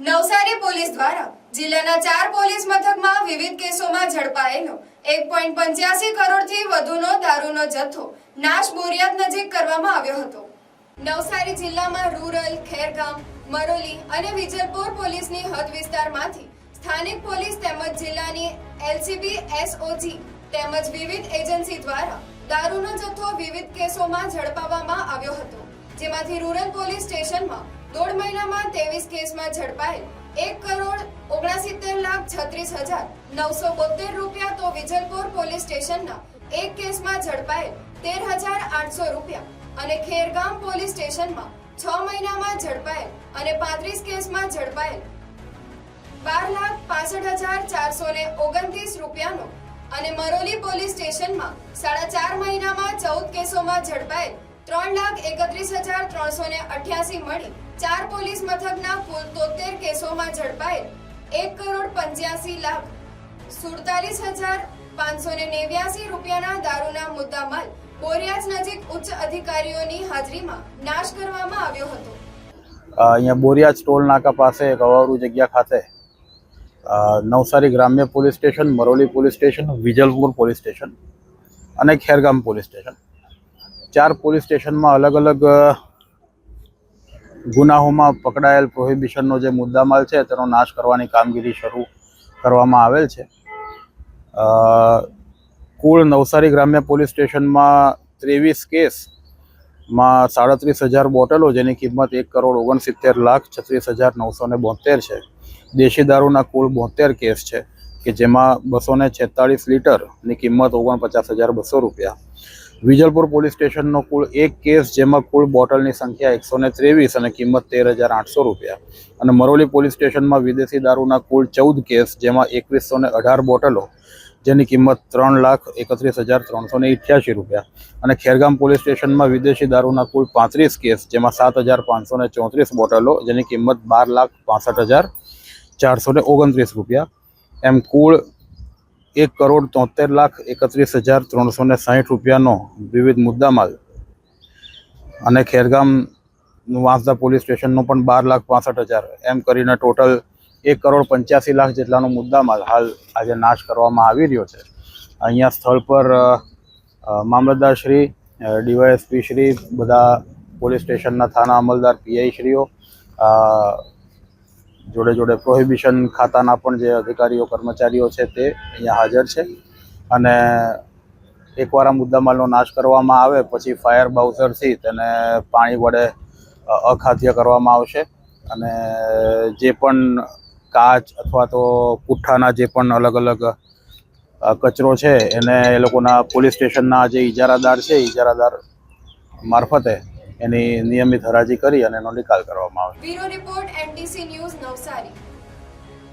Navsari police દ્વારા જિલ્લાના ચાર પોલીસ મથકમાં વિવિધ કેસોમાં ઝડપાયેલો એક પોઈન્ટ પંચ્યાસી કરોડથી વધુનો દારૂનો જથ્થો નાશ બોરિયાત નજીક કરવામાં આવ્યો હતો. નવસારી જિલ્લામાં રૂરલ, ખેરગામ, મરોલી અને વિજલપુર પોલીસની હદ વિસ્તારમાંથી સ્થાનિક પોલીસ તેમજ જિલ્લાની એલસીબી, એસઓજી તેમજ વિવિધ એજન્સી દ્વારા દારૂનો જથ્થો વિવિધ કેસોમાં ઝડપાવવામાં આવ્યો હતો. જેમાંથી રૂરલ પોલીસ સ્ટેશનમાં દોઢ મહિનામાં ત્રેવીસ કેસમાં ઝડપાયેલ. એક કરોડ ઓગણસિત્તેર લાખ છત્રીસ હજાર નવસો બોતેર રૂપિયા તો વિજલપુર પોલીસ સ્ટેશનના એક કેસમાં ઝડપાયેલ તેર હજાર આઠસો રૂપિયા. અને ખેરગામ પોલીસ સ્ટેશનમાં છ મહિનામાં ઝડપાયેલ અને પાંત્રીસ કેસમાં ઝડપાયેલ. બાર લાખ પાસઠ હજાર ચારસો ને ઓગણત્રીસ રૂપિયાનો અને મરોલી પોલીસ સ્ટેશનમાં સાડા ચાર મહિનામાં ચૌદ કેસોમાં ઝડપાયેલ. ત્રણ લાખ એકત્રીસ હજાર ત્રણસો ને અઠ્યાસી મળી. ચાર પોલીસ મથકના કુલ તોતેર કેસોમાં ઝડપાયેલ. એક કરોડ પંચ્યાસી લાખ સુડતાલીસ હજાર પાંચસો ને નેવ્યાસી રૂપિયાના દારૂના મુદ્દામાલ બોરિયાજ નજીક ઉચ્ચ અધિકારીઓની હાજરીમાં નાશ કરવામાં આવ્યો હતો. અહીંયા બોરિયાજ ટોલ નાકા પાસે ગવારુ જગ્યા ખાતે નવસારી ગ્રામ્ય police station, Maroli police station, Vijalpur police station અને ખેરગામ પોલીસ સ્ટેશન. ચાર પોલીસ સ્ટેશનમાં અલગ અલગ ગુનાહોમાં પકડાયેલ પ્રોહિબિશનનો જે મુદ્દામાલ છે, તેનો નાશ કરવાની કામગીરી શરૂ કરવામાં આવેલ છે. કુલ નવસારી ગ્રામ્ય પોલીસ સ્ટેશનમાં ત્રેવીસ કેસમાં સાડત્રીસ હજાર બોટલો, જેની કિંમત એક કરોડ ઓગણસિત્તેર લાખ છત્રીસ હજાર નવસો ને બોતેર છે. દેશી દારૂના કુલ બોતેર કેસ છે, કે જેમાં બસો ને છેતાળીસ લીટરની કિંમત ઓગણપચાસ હજાર બસો રૂપિયા. વિજલપુર પોલીસ સ્ટેશનનો કુલ એક કેસ, જેમાં કુલ બોટલની સંખ્યા એકસો ત્રેવીસ અને કિંમત તેર હજાર આઠસો રૂપિયા. અને મરોલી પોલીસ સ્ટેશનમાં વિદેશી દારૂના કુલ ચૌદ કેસ, જેમાં એકવીસો ને અઢાર બોટલો, જેની કિંમત ત્રણ લાખ એકત્રીસ હજાર ત્રણસો ને ઇઠ્યાસી રૂપિયા. અને ખેરગામ પોલીસ સ્ટેશનમાં વિદેશી દારૂના કુલ પાંત્રીસ કેસ, જેમાં સાત હજાર પાંચસો ને ચોત્રીસ બોટલો, જેની કિંમત બાર લાખ પાસઠ હજાર ચારસો ને ઓગણત્રીસ રૂપિયા. એમ કુલ એક કરોડ તોતેર લાખ એકત્રીસ હજાર ત્રણસો ને સાહીઠ રૂપિયાનો વિવિધ મુદ્દામાલ અને ખેરગામ વાંસદા પોલીસ સ્ટેશનનો પણ બાર લાખ પાસઠ હજાર. એમ કરીને ટોટલ એક કરોડ પંચ્યાસી લાખ જેટલાનો મુદ્દામાલ હાલ આજે નાશ કરવામાં આવી રહ્યો છે. અહીંયા સ્થળ પર મામલતદાર શ્રી ડીવાયએસપી શ્રી, બધા પોલીસ સ્ટેશનના થાના અમલદાર પીઆઈ શ્રીઓ જોડે જોડે પ્રોહિબિશન ખાતાના પણ જે અધિકારીઓ, કર્મચારીઓ છે તે અહીંયા હાજર છે. અને એકવાર આ મુદ્દામાલનો નાશ કરવામાં આવે, પછી ફાયર બાઉઝરથી તેને પાણી વડે અખાદ્ય કરવામાં આવશે. અને જે પણ કાચ અથવા તો પુઠ્ઠાના જે પણ અલગ અલગ કચરો છે, એને એ લોકોના પોલીસ સ્ટેશનના જે ઇજારાદાર છે ઇજારાદાર મારફતે એની નિયમિત હરાજી કરી અને એનો નિકાલ કરવામાં આવશે બ્યુરો ન્યૂઝ નવસારી.